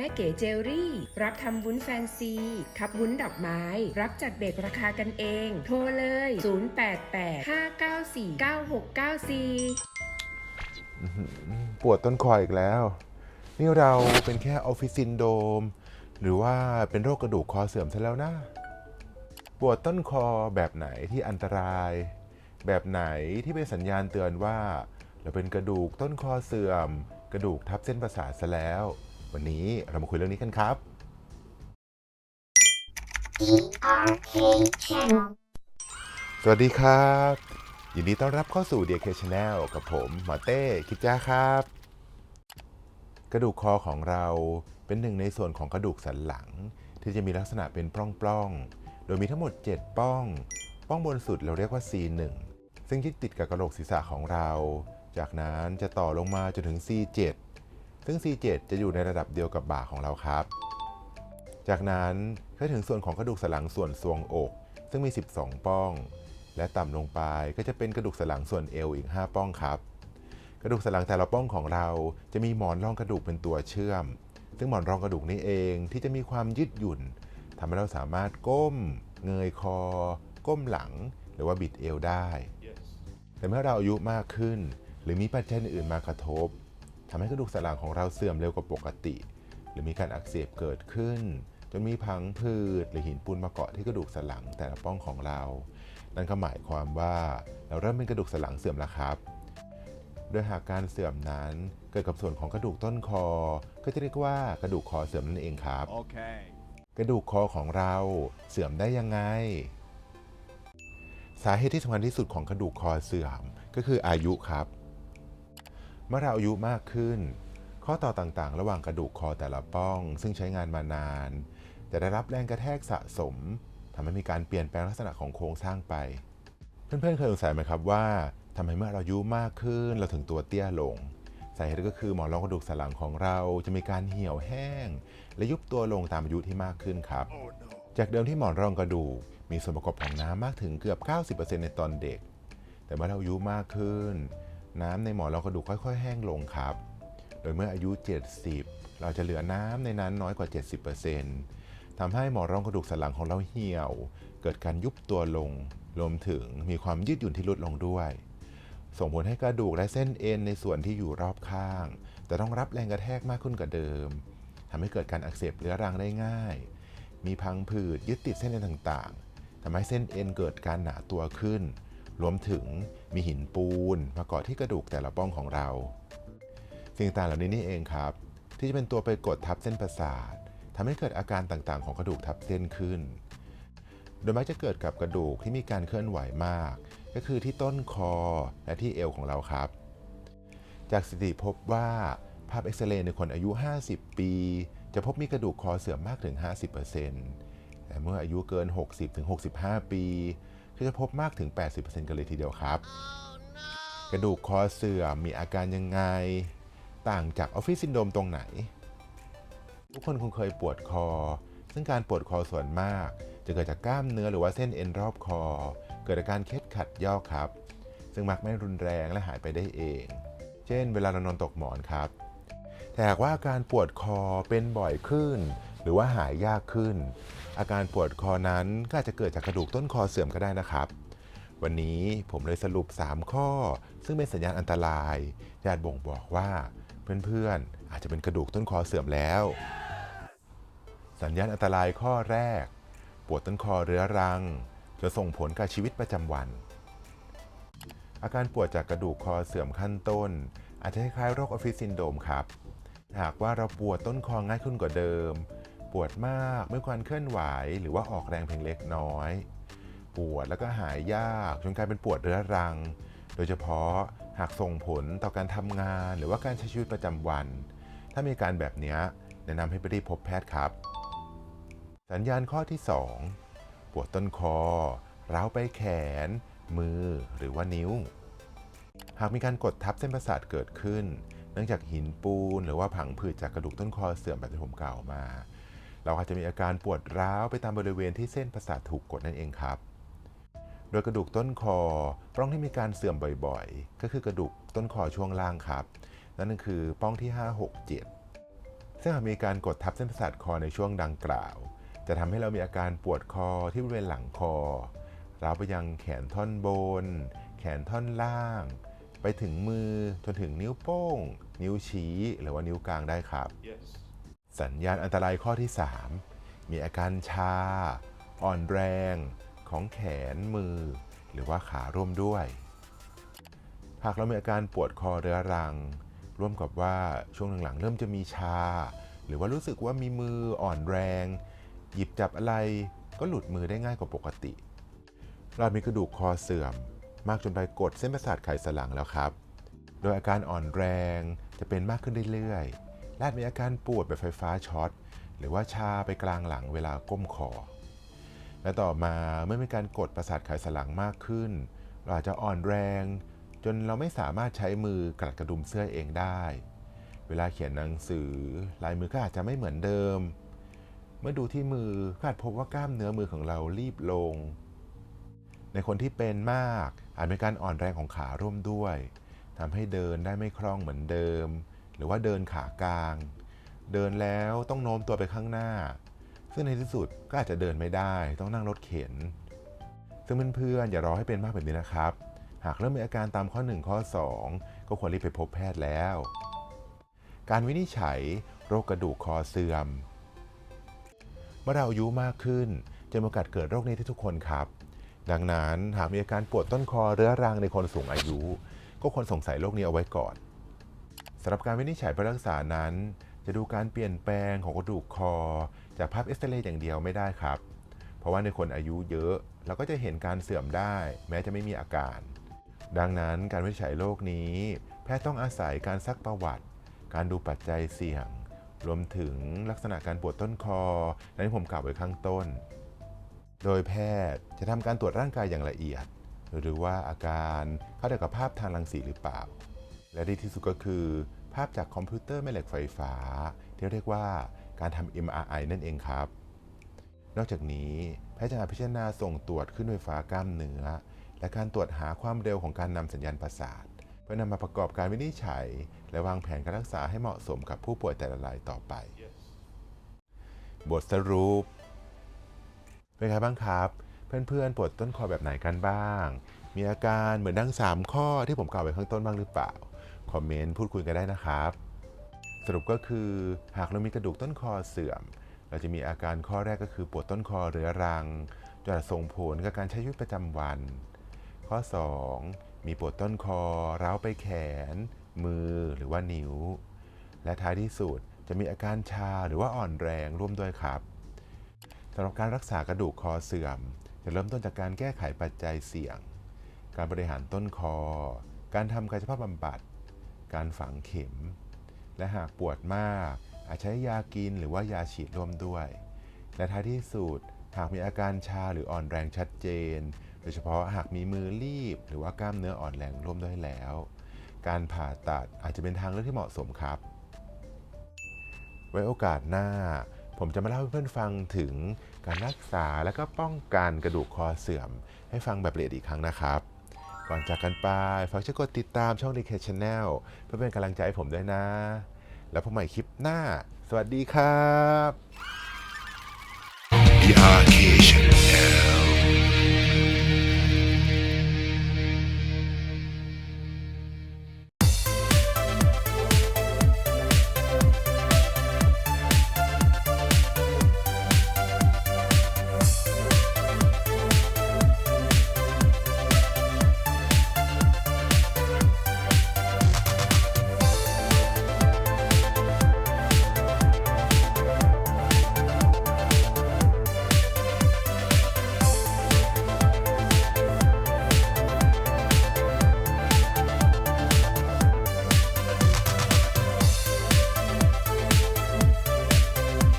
ม่เก๋เจลลี่ รับทำวุ้นแฟนซี คับวุ้นดอกไม้ รับจัดเบรกราคากันเอง โทรเลย 0885949694 ปวดต้นคออีกแล้ว นี่เราเป็นแค่ออฟฟิศซินโดม หรือว่าเป็นโรคกระดูกคอเสื่อมซะแล้วนะ ปวดต้นคอแบบไหนที่อันตราย แบบไหนที่เป็นสัญญาณเตือนว่า เราเป็นกระดูกต้นคอเสื่อม กระดูกทับเส้นประสาทซะแล้ว วันนี้เรามาคุยเรื่องนี้กันครับ DRK Channel สวัสดีครับ ยินดีต้อนรับเข้าสู่ DK Channel กับผมหมอเต้คิดจ้าครับ กระดูกคอของเราเป็นหนึ่งในส่วนของกระดูกสันหลัง ที่จะมีลักษณะเป็นปล้องๆ โดยมีทั้งหมด 7 ป้อง ป้องบนสุดเราเรียกว่า C1 ซึ่งยึดติดกับกระโหลกศีรษะของเรา จากนั้นจะต่อลงมาจนถึง C7 ซึ่ง C7 จะอยู่ในระดับเดียวกับบ่าของเราครับ จากนั้นก็ถึงส่วนของกระดูกสันหลังส่วนทรวงอก ซึ่งมี 12 ป้อง และต่ำลงไปก็จะเป็นกระดูกสันหลังส่วนเอวอีก 5 ป้องครับ กระดูกสันหลังแต่ละป้องของเราจะมีหมอนรองกระดูกเป็นตัวเชื่อม ซึ่งหมอนรองกระดูกนี้เองที่จะมีความยืดหยุ่นทำให้เราสามารถก้ม เงยคอ ก้มหลัง หรือว่าบิดเอวได้แต่เมื่อเราอายุมากขึ้น หรือมีปัจจัยอื่นๆมากระทบ ทำให้กระดูกสันหลังของเราเสื่อมเร็วกว่าปกติ หรือมีการอักเสบเกิดขึ้น จนมีพังผืดหรือหินปูนมาเกาะที่กระดูกสันหลังแต่ละป้องของเรา นั่นก็หมายความว่าเราเริ่มเป็นกระดูกสันหลังเสื่อมแล้วครับ โดยหากการเสื่อมนั้นเกิดกับส่วนของกระดูกต้นคอ ก็จะเรียกว่ากระดูกคอเสื่อมนั่นเองครับ Okay. กระดูกคอของเราเสื่อมได้ยังไง สาเหตุที่สำคัญที่สุดของกระดูกคอเสื่อมก็คืออายุครับ เมื่อเราอายุมากขึ้น ข้อต่อต่างๆ ระหว่างกระดูกคอแต่ละป้อง ซึ่งใช้งานมานาน จะได้รับแรงกระแทกสะสมทำให้มีการเปลี่ยนแปลงลักษณะของโครงสร้างไป เพื่อนๆเคยสงสัยไหมครับว่าทำไมเมื่อเราอายุมากขึ้นเราถึงตัวเตี้ยลงสาเหตุก็คือหมอนรองกระดูกสันหลังของเราจะมีการเหี่ยวแห้ง และยุบตัวลงตามอายุที่มากขึ้นครับ Oh no. จากเดิมที่หมอนรองกระดูกมีส่วนประกอบของน้ำมากถึงเกือบ 90%ในตอนเด็ก แต่เมื่อเราอายุมากขึ้น น้ำในหมอนรองกระดูกค่อย ๆ แห้งลงครับ โดยเมื่ออายุ 70 เราจะเหลือน้ำในนั้นน้อยกว่า 70%ทำให้หมอนรองกระดูกสันหลังของเราเหี่ยว เกิดการยุบตัวลง รวมถึงมีความยืดหยุ่นที่ลดลงด้วย ส่งผลให้กระดูกและเส้นเอ็นในส่วนที่อยู่รอบข้างแต่ต้องรับแรงกระแทกมากขึ้นกว่าเดิมทำให้เกิดการอักเสบเรื้อรังได้ง่าย มีพังผืดยึดติดเส้นเอ็นต่างๆทำให้เส้นเอ็นเกิดการหนาตัวขึ้น รวมถึงมีหินปูนมาเกาะที่กระดูกแต่ละป้องของเรา สิ่งต่างเหล่านี้นี่เองครับ ที่จะเป็นตัวไปกดทับเส้นประสาททำให้เกิดอาการต่างๆ ของกระดูกทับเส้นขึ้น โดยมักจะเกิดกับกระดูกที่มีการเคลื่อนไหวมาก ก็คือที่ต้นคอและที่เอวของเราครับ จากสถิติพบว่าภาพเอ็กซเรย์ในคนอายุ 50 ปี จะพบมีกระดูกคอเสื่อมมากถึง 50%แต่เมื่ออายุเกิน 60-65 ปี ก็จะพบมากถึง 80%กันเลยทีเดียวครับ กระดูกคอเสื่อมมีอาการยังไง ต่างจากออฟฟิศซินโดรมตรงไหน ทุกคนคงเคยปวดคอ ซึ่งการปวดคอส่วนมาก จะเกิดจากกล้ามเนื้อหรือว่าเส้นเอ็นรอบคอ เกิดอาการเคล็ดขัดย่อครับ ซึ่งมักไม่รุนแรงและหายไปได้เอง เช่น เวลาเรานอนตกหมอนครับแต่หากว่าอาการปวดคอเป็นบ่อยขึ้น หรือว่าหายยากขึ้น อาการปวดคอนั้นก็อาจจะเกิดจากกระดูกต้นคอเสื่อมก็ได้นะครับ วันนี้ผมเลยสรุป 3 ข้อ ซึ่งเป็นสัญญาณอันตรายญาติบ่งบอกว่าเพื่อนๆอาจจะเป็นกระดูกต้นคอเสื่อมแล้ว สัญญาณอันตรายข้อแรก ปวดต้นคอเรื้อรัง จะส่งผลกับชีวิตประจำวัน อาการปวดจากกระดูกคอเสื่อมขั้นต้น อาจจะคล้ายโรคออฟฟิศซินโดมครับหากว่าเราปวดต้นคอง่ายขึ้นกว่าเดิม ปวดมากไม่ควรเคลื่อนไหว หรือว่าออกแรงเพียงเล็กน้อย ปวดแล้วก็หายยากจนกลายเป็นปวดเรื้อรัง โดยเฉพาะหากส่งผลต่อการทำงานหรือว่าการใช้ชีวิตประจำวัน ถ้ามีการแบบนี้แนะนำให้ไปรีบพบแพทย์ครับ สัญญาณข้อที่ 2 ปวดต้นคอร้าวไปแขน มือหรือว่านิ้ว หากมีการกดทับเส้นประสาทเกิดขึ้น เนื่องจากหินปูน หรือว่าผังผืดจากกระดูกต้นคอเสื่อมแบบที่ผมกล่าวมา เราอาจจะมีอาการปวดร้าวไปตามบริเวณที่เส้นประสาทถูกกดนั่นเองครับ โดยกระดูกต้นคอปล้องที่มีการเสื่อมบ่อยๆ ก็คือกระดูกต้นคอช่วงล่างครับ นั่นคือป้องที่ 5 6 7 ซึ่งหากมีการกดทับเส้นประสาทคอในช่วงดังกล่าว จะทำให้เรามีอาการปวดคอที่บริเวณหลังคอราวไปยังแขนท่อนบน แขนท่อนล่าง ไปถึงมือจนถึงนิ้วโป้ง นิ้วชี้ หรือว่านิ้วกลางได้ครับ Yes. สัญญาณอันตรายข้อที่ 3 มีอาการชา อ่อนแรง ของแขนมือ หรือว่าขาร่วมด้วย หากเรามีอาการปวดคอเรื้อรัง ร่วมกับว่าช่วงหลังๆ เริ่มจะมีชา หรือว่ารู้สึกว่ามีมืออ่อนแรง หยิบจับอะไรก็หลุดมือได้ง่ายกว่าปกติ เรามีกระดูกคอเสื่อม มากจนไปกดเส้นประสาทไขสันหลังแล้วครับ โดยอาการอ่อนแรงจะเป็นมากขึ้นเรื่อยๆ และอาจมีอาการปวดแบบไฟฟ้าช็อต หรือว่าชาไปกลางหลังเวลาก้มคอ และต่อมาเมื่อมีการกดประสาทไขสันหลังมากขึ้น เราอาจจะอ่อนแรง จนเราไม่สามารถใช้มือกลัดกระดุมเสื้อเองได้ เวลาเขียนหนังสือ ลายมือก็อาจจะไม่เหมือนเดิม เมื่อดูที่มือก็อาจพบว่ากล้ามเนื้อมือของเรารีบลง ในคนที่เป็นมากอาจมีการอ่อนแรงของขาร่วมด้วยทำให้เดินได้ไม่คล่องเหมือนเดิม หรือว่าเดินขากลาง เดินแล้วต้องโน้มตัวไปข้างหน้า ซึ่งในที่สุดก็อาจจะเดินไม่ได้ ต้องนั่งรถเข็น ซึ่งเพื่อนๆอย่ารอให้เป็นมากแบบนี้นะครับ หากเริ่มมีอาการตามข้อ 1 ข้อ 2 ก็ควรรีบไปพบแพทย์แล้ว การวินิจฉัย โรคกระดูกคอเสื่อม เมื่อเราอายุมากขึ้นจะมีโอกาสเกิดโรคนี้ที่ทุกคนครับ ดังนั้นหากมีอาการปวดต้นคอเรื้อรังในคนสูงอายุ ก็ควรสงสัยโรคนี้เอาไว้ก่อน สำหรับการวินิจฉัยเพื่อรักษานั้น จะดูการเปลี่ยนแปลงของกระดูกคอ จากภาพเอ็กซเรย์อย่างเดียวไม่ได้ครับ เพราะว่าในคนอายุเยอะเราก็จะเห็นการเสื่อมได้ แม้จะไม่มีอาการ ดังนั้นการวินิจฉัยโรคนี้ แพทย์ต้องอาศัยการซักประวัติ การดูปัจจัยเสี่ยง รวมถึงลักษณะการปวดต้นคอและที่ผมกล่าวไว้ข้างต้น โดยแพทย์จะทำการตรวจร่างกายอย่างละเอียด หรือว่าอาการเข้าเกี่ยวกับภาพทางรังสีหรือเปล่า และดีที่สุดก็คือ ภาพจากคอมพิวเตอร์แม่เหล็กไฟฟ้า ที่เรียกว่าการทำ MRI นั่นเองครับ นอกจากนี้แพทย์จะพิจารณาส่งตรวจขึ้นไฟฟ้ากล้ามเนื้อ และการตรวจหาความเร็วของการนำสัญญาณประสาท เพื่อนำมาประกอบการวินิจฉัย และวางแผนการรักษาให้เหมาะสมกับผู้ป่วยแต่ละรายต่อไป Yes. บทสรุปเป็นไงบ้างครับ เพื่อนๆปวดต้นคอแบบไหนกันบ้าง มีอาการเหมือนดัง3ข้อที่ผมกล่าวไว้ข้างต้นบ้างหรือเปล่า คอมเมนต์พูดคุยกันได้นะครับ สรุปก็คือหากเรามีกระดูกต้นคอเสื่อม เราจะมีอาการข้อแรกก็คือปวดต้นคอเรื้อรังจนส่งผลกับการใช้ชีวิตประจำวัน ข้อ 2 มีปวดต้นคอร้าวไปแขน มือหรือว่านิ้ว และท้ายที่สุดจะมีอาการชาหรือว่าอ่อนแรงร่วมด้วยครับสำหรับการรักษากระดูกคอเสื่อม จะเริ่มต้นจากการแก้ไขปัจจัยเสี่ยง การบริหารต้นคอ การทำกายภาพบำบัด การฝังเข็ม และหากปวดมาก อาจใช้ยากินหรือว่ายาฉีดร่วมด้วย และท้ายที่สุดหากมีอาการชาหรืออ่อนแรงชัดเจน โดยเฉพาะหากมีมือรีบ หรือว่ากล้ามเนื้ออ่อนแรงร่วมด้วยแล้ว การผ่าตัดอาจจะเป็นทางเลือกที่เหมาะสมครับ ไว้โอกาสหน้า ผมจะมาเล่าให้เพื่อนฟังถึงการรักษาและก็ป้องกันกระดูกคอเสื่อม ให้ฟังแบบละเอียดอีกครั้งนะครับ ก่อนจากกันไปฝากช่วยกดติดตามช่อง d k Channel เพื่อเป็นกำลังใจให้ผมด้วยนะ แล้วพบใหม่คลิปหน้า สวัสดีครับ DRK Channel